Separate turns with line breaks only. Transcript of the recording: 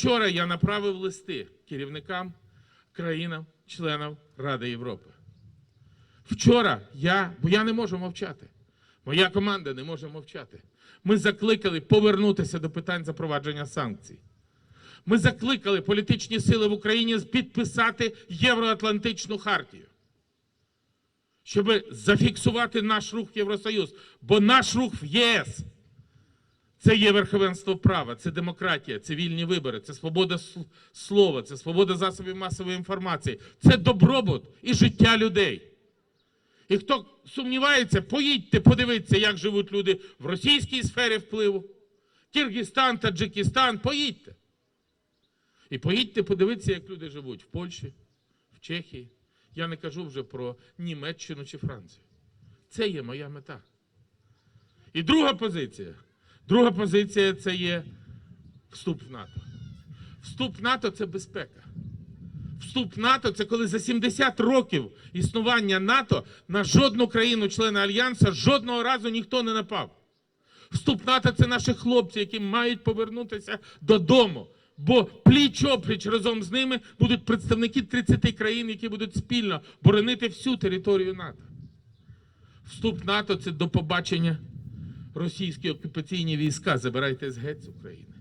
Вчора я направив листи керівникам країнам, членам Ради Європи. Вчора я, бо я не можу мовчати. Моя команда не може мовчати. Ми закликали повернутися до питань запровадження санкцій. Ми закликали політичні сили в Україні підписати Євроатлантичну хартію, щоб зафіксувати наш рух в Євросоюз, бо наш рух в ЄС це є верховенство права, це демократія, це вільні вибори, це свобода слова, це свобода засобів масової інформації, це добробут і життя людей. І хто сумнівається, поїдьте, подивіться, як живуть люди в російській сфері впливу. Киргизстан, Таджикистан, поїдьте. І поїдьте, подивіться, як люди живуть в Польщі, в Чехії. Я не кажу вже про Німеччину чи Францію. Це є моя мета. І друга позиція. Друга позиція це є вступ в НАТО. Вступ в НАТО це безпека. Вступ в НАТО це коли за 70 років існування НАТО на жодну країну члена Альянсу жодного разу ніхто не напав. Вступ в НАТО це наші хлопці, які мають повернутися додому. Бо пліч-опліч разом з ними будуть представники 30 країн, які будуть спільно боронити всю територію НАТО. Вступ в НАТО це до побачення російські окупаційні війська. Забирайте з геть з України.